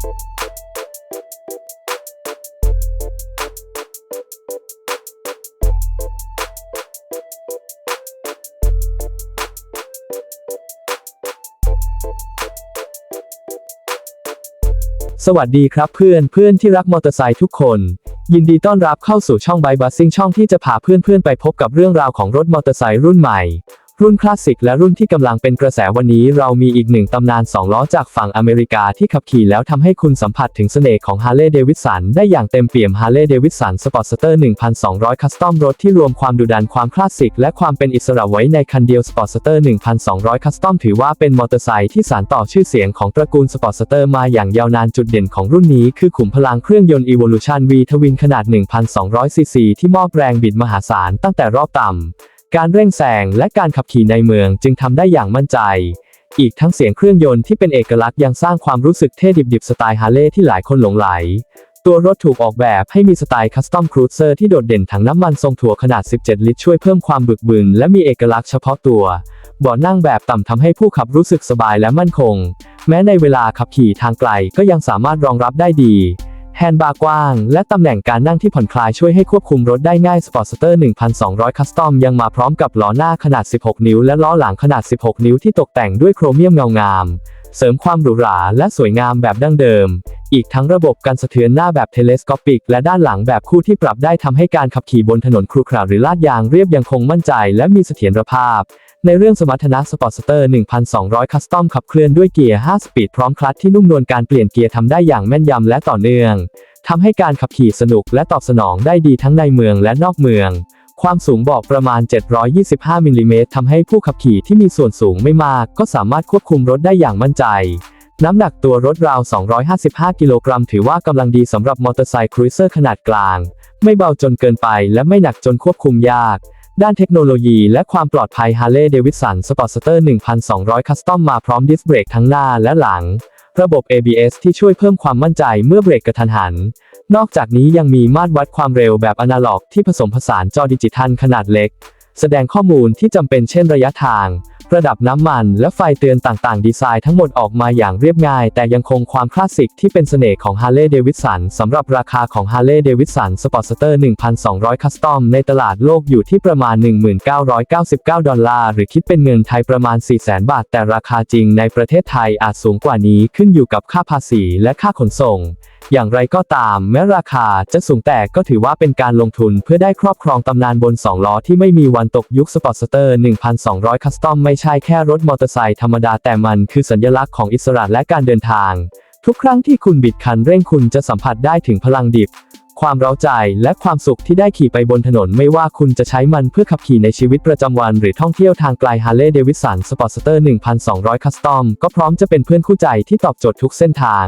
สวัสดีครับเพื่อนเพื่อนที่รักมอเตอร์ไซค์ทุกคน ยินดีต้อนรับเข้าสู่ช่อง By Buzzing ช่องที่จะพาเพื่อนๆไปพบกับเรื่องราวของรถมอเตอร์ไซค์รุ่นใหม่ รุ่นคลาสสิกและรุ่นที่กำลังเป็นกระแสวันนี้เรามีอีกหนึ่งตำนาน 2 ล้อจากฝั่งอเมริกาที่ขับขี่แล้วทำให้คุณสัมผัสถึงเสน่ห์ของ Harley Davidson ได้อย่างเต็มเปี่ยม Harley Davidson Sportster 1200 Custom รถที่รวมความดุดันความคลาสสิกและความเป็นอิสระไว้ในคันเดียว Sportster 1200 Custom ถือว่าเป็นมอเตอร์ไซค์ที่สานต่อชื่อเสียงของตระกูล Sportster มาอย่างยาวนานจุดเด่นของรุ่นนี้คือขุมพลังเครื่องยนต์ Evolution V Twin ขนาด 1,200ซีซีที่มอบแรงบิดมหาศาลตั้งแต่รอบต่ำ การเร่งแซงและการขับขี่ในเมืองจึงทำได้อย่างมั่นใจ อีกทั้งเสียงเครื่องยนต์ที่เป็นเอกลักษณ์ยังสร้างความรู้สึกเท่ดิบๆสไตล์ฮาร์เลย์ที่หลายคนหลงไหล ตัวรถถูกออกแบบให้มีสไตล์คัสตอมครูเซอร์ที่โดดเด่นถังน้ำมันทรงถั่วขนาด 17 ลิตรช่วยเพิ่มความบึกบึนและมีเอกลักษณ์เฉพาะตัวเบาะนั่งแบบต่ำทำให้ผู้ขับรู้สึกสบายและมั่นคง แม้ในเวลาขับขี่ทางไกลก็ยังสามารถรองรับได้ดี แฮนด์บาร์กว้าง และตำแหน่งการนั่งที่ผ่อนคลายช่วยให้ควบคุมรถได้ง่าย Sportster 1200 Custom ยังมาพร้อมกับล้อหน้าขนาด 16 นิ้ว และล้อหลังขนาด 16 นิ้วที่ตกแต่งด้วยโครเมียมเงางาม เสริมความหรูหราและสวยงามแบบดั้งเดิม อีกทั้งระบบการสะเทือนหน้าแบบเทเลสโคปิก และด้านหลังแบบคู่ที่ปรับได้ทำให้การขับขี่บนถนนครุขระหรือลาดยางเรียบยังคงมั่นใจ และมีเสถียรภาพ ในเรื่องสมรรถนะ Sportster 1200 Custom ขับเคลื่อนด้วยเกียร์ 5 สปีดพร้อมคลัตช์ที่นุ่มนวลการเปลี่ยนเกียร์ทำได้อย่างแม่นยำและต่อเนื่องทำให้การขับขี่สนุกและตอบสนองได้ดีทั้งในเมืองและนอกเมือง ความสูงบอกประมาณ 725 มิลลิเมตรทำให้ผู้ขับขี่ที่มีส่วนสูงไม่มาก ก็สามารถควบคุมรถได้อย่างมั่นใจ น้ำหนักตัวรถราว 255 กิโลกรัม ถือว่ากำลังดีสำหรับมอเตอร์ไซค์ครูเซอร์ขนาดกลาง ไม่เบาจนเกินไปและไม่หนักจนควบคุมยาก ด้านเทคโนโลยีและความปลอดภัย Harley Davidson Sportster 1200 Custom มาพร้อมดิสเบรกทั้งหน้าและหลัง ระบบ ABS ที่ช่วยเพิ่มความมั่นใจเมื่อเบรกกระทันหัน นอกจากนี้ยังมีมาตรวัดความเร็วแบบอนาล็อกที่ผสมผสานจอดิจิทัลขนาดเล็ก แสดงข้อมูลที่จำเป็นเช่นระยะทาง ระดับน้ำมัน และไฟเตือนต่างๆ ดีไซน์ทั้งหมดออกมาอย่างเรียบง่าย แต่ยังคงความคลาสสิกที่เป็นเสน่ห์ของ Harley Davidson สำหรับราคาของ Harley Davidson Sportster 1200 Custom ในตลาดโลกอยู่ที่ประมาณ 1999 ดอลลาร์ หรือคิดเป็นเงินไทยประมาณ 400,000 บาท แต่ราคาจริงในประเทศไทยอาจสูงกว่านี้ขึ้นอยู่กับค่าภาษีและค่าขนส่งอย่างไรก็ตาม แม้ราคาจะสูงแต่ก็ถือว่าเป็นการลงทุนเพื่อได้ครอบครองตำนานบน 2 ล้อที่ไม่มีวันตกยุค Sportster 1200 Custom ไม่ใช่แค่รถมอเตอร์ไซค์ธรรมดาแต่มันคือสัญลักษณ์ของอิสระและการเดินทาง ทุกครั้งที่คุณบิดคันเร่งคุณจะสัมผัสได้ถึงพลังดิบ ความเร้าใจและความสุขที่ได้ขี่ไปบนถนนไม่ว่าคุณจะใช้มันเพื่อขับขี่ในชีวิตประจำวัน หรือท่องเที่ยวทางไกล Harley Davidson Sportster 1200 Custom ก็พร้อมจะเป็นเพื่อนคู่ใจที่ตอบโจทย์ทุกเส้นทาง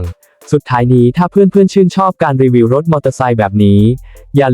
สุดท้ายนี้ถ้าเพื่อนๆชื่นชอบการรีวิวรถมอเตอร์ไซค์แบบนี้อย่า